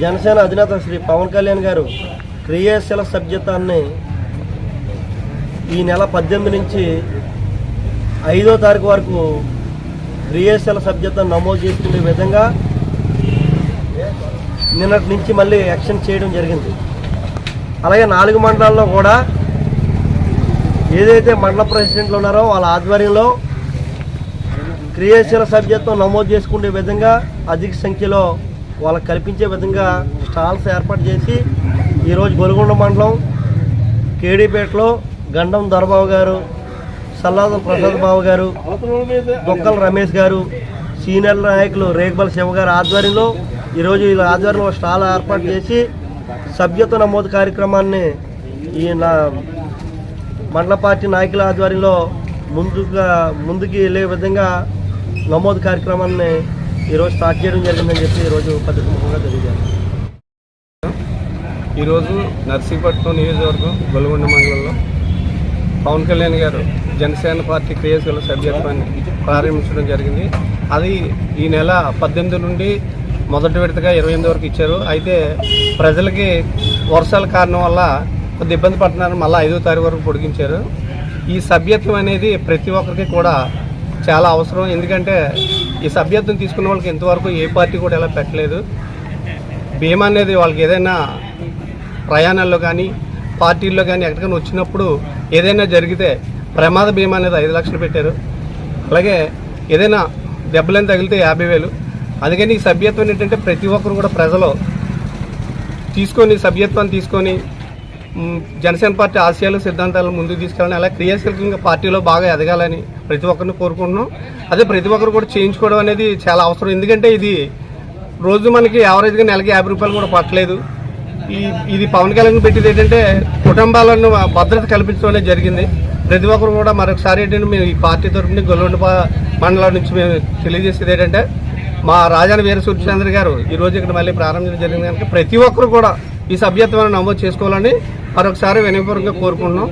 జనసేన అధినేత శ్రీ పవన్ కళ్యాణ్ గారు క్రియాశీల సభ్యతాన్ని ఈ నెల పద్దెనిమిది నుంచి ఐదో తారీఖు వరకు క్రియాశీల సభ్యత నమోదు చేసుకునే విధంగా నిన్నటి నుంచి మళ్ళీ యాక్షన్ చేయడం జరిగింది. అలాగే నాలుగు మండలాల్లో కూడా ఏదైతే మండల ప్రెసిడెంట్లు ఉన్నారో వాళ్ళ ఆధ్వర్యంలో క్రియాశీల సభ్యత్వం నమోదు చేసుకునే విధంగా అధిక సంఖ్యలో వాళ్ళకి కల్పించే విధంగా స్టాల్స్ ఏర్పాటు చేసి ఈరోజు గొలుగొండ మండలం కేడీపేటలో గండం దొరబాబు గారు సల్లాదం ప్రసాద్ బాబు గారు బొక్కల రమేష్ గారు సీనియర్ నాయకులు రేగ్బల్ శివ గారు ఆధ్వర్యంలో ఈరోజు వీళ్ళ ఆధ్వర్యంలో స్టాల్ ఏర్పాటు చేసి సభ్యత్వ నమోదు కార్యక్రమాన్ని ఈ నా మండల పార్టీ నాయకుల ఆధ్వర్యంలో ముందుగా ముందుకు వెళ్ళే విధంగా నమోదు కార్యక్రమాన్ని ఈరోజు స్టార్ట్ చేయడం జరిగిందని చెప్పి ఈరోజు పద్ధతిముఖంగా తెలియజేస్తాను ఈరోజు నర్సీపట్నం నియోజకవర్గం గొల్లగొండ మండలంలో పవన్ కళ్యాణ్ గారు జనసేన పార్టీ క్రియాశీల సభ్యత్వాన్ని ప్రారంభించడం జరిగింది. అది ఈ నెల పద్దెనిమిది నుండి మొదటి విడతగా ఇరవై ఎనిమిది వరకు ఇచ్చారు. అయితే ప్రజలకి వర్షాల కారణం వల్ల కొద్ది ఇబ్బంది పడుతున్నారు. మళ్ళీ ఐదో తారీఖు వరకు పొడిగించారు. ఈ సభ్యత్వం అనేది ప్రతి ఒక్కరికి కూడా చాలా అవసరం. ఎందుకంటే ఈ సభ్యత్వం తీసుకున్న వాళ్ళకి ఇంతవరకు ఏ పార్టీ కూడా ఎలా పెట్టలేదు. బీమా అనేది వాళ్ళకి ఏదైనా ప్రయాణాల్లో కానీ పార్టీల్లో కానీ ఎక్కడికైనా వచ్చినప్పుడు ఏదైనా జరిగితే ప్రమాద బీమా అనేది ఐదు లక్షలు పెట్టారు. అలాగే ఏదైనా దెబ్బలని తగిలితే యాభై వేలు. అందుకని ఈ సభ్యత్వం ఏంటంటే ప్రతి ఒక్కరు కూడా ప్రజలు తీసుకొని సభ్యత్వాన్ని తీసుకొని జనసేన పార్టీ ఆశయాలు సిద్ధాంతాలు ముందుకు తీసుకెళ్ళాలని అలా క్రియాశీలకంగా పార్టీలో బాగా ఎదగాలని ప్రతి ఒక్కరిని కోరుకుంటున్నాం. అదే ప్రతి ఒక్కరు కూడా చేయించుకోవడం అనేది చాలా అవసరం. ఎందుకంటే ఇది రోజు మనకి యావరేజ్గా నెలకి యాభై రూపాయలు కూడా పట్టలేదు. ఈ ఇది పవన్ కళ్యాణ్ పెట్టేది ఏంటంటే కుటుంబాలను భద్రత కల్పించడం జరిగింది. ప్రతి ఒక్కరు కూడా మరొకసారి ఏంటంటే మేము ఈ పార్టీ తరఫున గొల్లొండ మండలం నుంచి మేము తెలియజేసేది ఏంటంటే మా రాజాని వీర సూర్యచంద్ర గారు ఈరోజు ఇక్కడ మళ్ళీ ప్రారంభించడం జరిగింది కనుక ప్రతి ఒక్కరు కూడా ఈ సభ్యత్వాన్ని నమోదు చేసుకోవాలని మరొకసారి వినయపూర్వకంగా కోరుకుంటున్నాం.